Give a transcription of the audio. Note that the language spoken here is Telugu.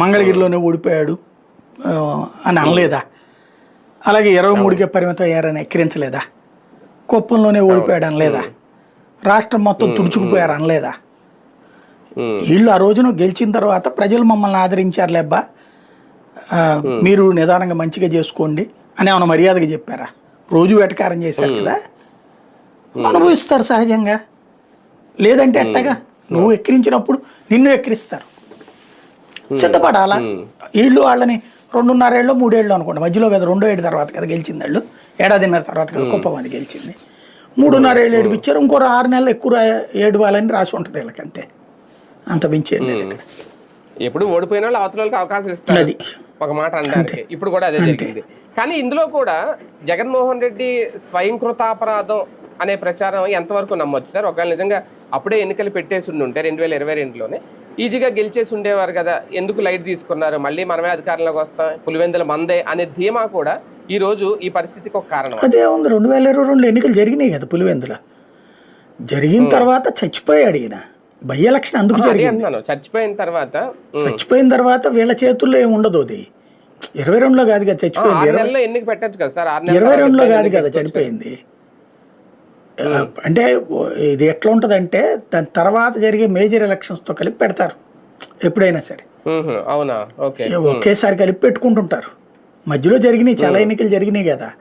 మంగళగిరిలోనే ఓడిపోయాడు అని అనలేదా? అలాగే ఇరవై మూడుకే పరిమితం అయ్యారని ఎక్కిరించలేదా? కుప్పంలోనే ఓడిపోయాడు అనలేదా? రాష్ట్రం మొత్తం తుడుచుకుపోయారు అనలేదా? వీళ్ళు ఆ రోజున గెలిచిన తర్వాత ప్రజలు మమ్మల్ని ఆదరించారు లేబ్బా మీరు నిదానంగా మంచిగా చేసుకోండి అని ఏమైనా మర్యాదగా చెప్పారా? రోజు వెటకారం చేశారు కదా. అనుభవిస్తారు సహజంగా. లేదంటే ఎట్టగా? నువ్వు ఎక్కిరించినప్పుడు నిన్ను ఎక్కిరిస్తారు. సిద్ధపడాలా? వీళ్ళు వాళ్ళని రెండున్నరేళ్ళు మూడేళ్ళు అనుకోండి. మధ్యలో కదా రెండో ఏడు తర్వాత కదా గెలిచింది వాళ్ళు. ఏడాదిన్నర తర్వాత కదా కుప్పమని గెలిచింది. మూడున్నర ఏళ్ళు ఏడిపించారు. ఇంకో ఆరు నెలలు ఎక్కువ ఏడవాలని రాసి ఉంటుంది వీళ్ళకంతే అంత మించేది ఇక్కడ. ఎప్పుడు ఓడిపోయిన వాళ్ళు అవతల వాళ్ళకి అవకాశం ఇస్తారు. అది. ఒక మాట అనడానికి ఇప్పుడు కూడా అదే జరిగింది. కానీ ఇందులో కూడా జగన్మోహన్ రెడ్డి స్వయంకృతాపరాధం అనే ప్రచారం ఎంతవరకు నమ్మొచ్చు సార్? ఒకవేళ నిజంగా అప్పుడే ఎన్నికలు పెట్టేసి ఉండి ఉంటే రెండు వేల ఇరవై రెండులోనే ఈజీగా గెలిచేసి ఉండేవారు కదా. ఎందుకు లైట్ తీసుకున్నారు? మళ్ళీ మనమే అధికారంలోకి వస్తాం. పులివెందుల మందే అనే ధీమా కూడా ఈ రోజు ఈ పరిస్థితికి ఒక కారణం. అదే ఉంది. రెండు వేల ఇరవై రెండులో ఎన్నికలు జరిగినాయి కదా పులివెందుల. జరిగిన తర్వాత చచ్చిపోయాడు ఈయన. బై ఎలక్షన్ అందుకు అదే జరిగింది. చచ్చిపోయిన తర్వాత చచ్చిపోయిన తర్వాత వీళ్ళ చేతుల్లో ఏమి ఉండదు అది. ఇరవై రెండులో కాదు కదా చచ్చిపోయింది. ఇరవై నెలల్లో ఎన్నిక పెట్టచ్చు కదా సార్. ఆరు ఇరవై నెలల్లో రెండులో కాదు కదా చనిపోయింది. అంటే ఇది ఎట్లా ఉంటుందంటే దాని తర్వాత జరిగే మేజర్ ఎలక్షన్స్తో కలిపి పెడతారు. ఎప్పుడైనా సరే. అవునా? ఓకే. ఒకేసారి కలిపి పెట్టుకుంటుంటారు. మధ్యలో జరిగినాయి చాలా ఎన్నికలు జరిగినాయి కదా.